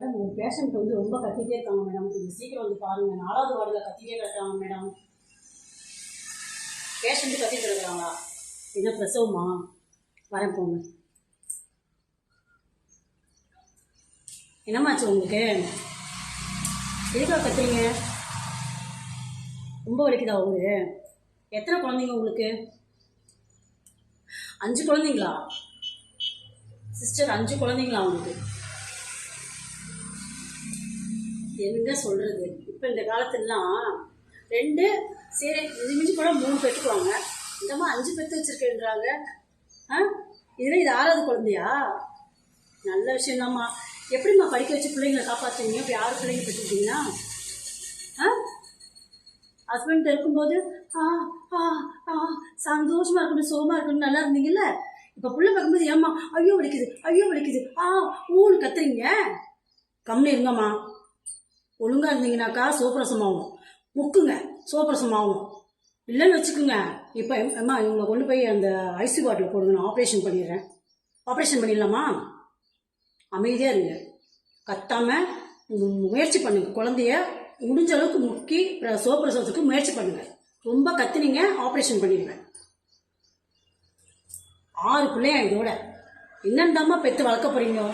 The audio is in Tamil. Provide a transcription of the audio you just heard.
மேடம் உங்கள் பேஷண்ட் வந்து ரொம்ப கத்திட்டே இருக்காங்க மேடம் கொஞ்சம் சீக்கிரம் வந்து பாருங்க. நாலாவது வார்டில் கத்திட்டே கிடக்காங்க மேடம் பேஷண்ட்டு கத்திட்டு இருக்கிறாங்களா என்ன பிரசவமா? வரேன் போங்க. என்னமாச்சு உங்களுக்கு? எதுக்காக கத்துறீங்க? ரொம்ப வலிக்குதா உங்களுக்கு? எத்தனை குழந்தைங்க உங்களுக்கு? அஞ்சு குழந்தைங்களா? சிஸ்டர் அஞ்சு குழந்தைங்களா உங்களுக்கு? என்ன சொல்றது? இப்போ இந்த காலத்துலலாம் ரெண்டு சரி இது மிஞ்சி கூட மூணு பெற்றுக்குவாங்க. இந்தம்மா அஞ்சு பெற்று வச்சிருக்கேன்றாங்க. ஆ? இதுல இது ஆறாவது குழந்தையா? நல்ல விஷயம்தாம்மா. எப்படிம்மா படிக்க வச்சு பிள்ளைங்களை காப்பாற்றுவீங்க இப்போ யார் பிள்ளைங்க பெற்றுக்கிட்டீங்கன்னா? ஆ? ஹஸ்பண்ட் இருக்கும்போது ஆ ஆ ஆ சந்தோஷமா இருக்கணும் சோமா இருக்கணும் நல்லா இருந்தீங்கல்ல? இப்போ பிள்ளை பார்க்கும்போது ஏம்மா ஐயோ வலிக்குது ஐயோ வலிக்குது ஆ ஊன்னு கத்துறீங்க? கம்முன்னு இருங்கம்மா. ஒழுங்காக இருந்தீங்கனாக்கா சோப்பிரசம் ஆகும் முக்குங்க சோப்பிரசம் ஆகும் இல்லைன்னு வச்சுக்கோங்க இப்போ அம்மா இவங்களை கொண்டு போய் அந்த ஐசி பாட்டில் போடுங்க நான் ஆப்ரேஷன் பண்ணிடுறேன். ஆப்ரேஷன் பண்ணிடலாமா? அமைதியாக இருங்க. கத்தாமல் முயற்சி பண்ணுங்க. குழந்தைய முடிஞ்ச அளவுக்கு முக்கி பிர- சோப்பிரசவத்துக்கு முயற்சி பண்ணுங்க. ரொம்ப கத்துனீங்க ஆப்ரேஷன் பண்ணிடுவேன் ஆறு பிள்ளையா இதோட. என்னென்னதாம்மா பெற்று வளர்க்க போறீங்க?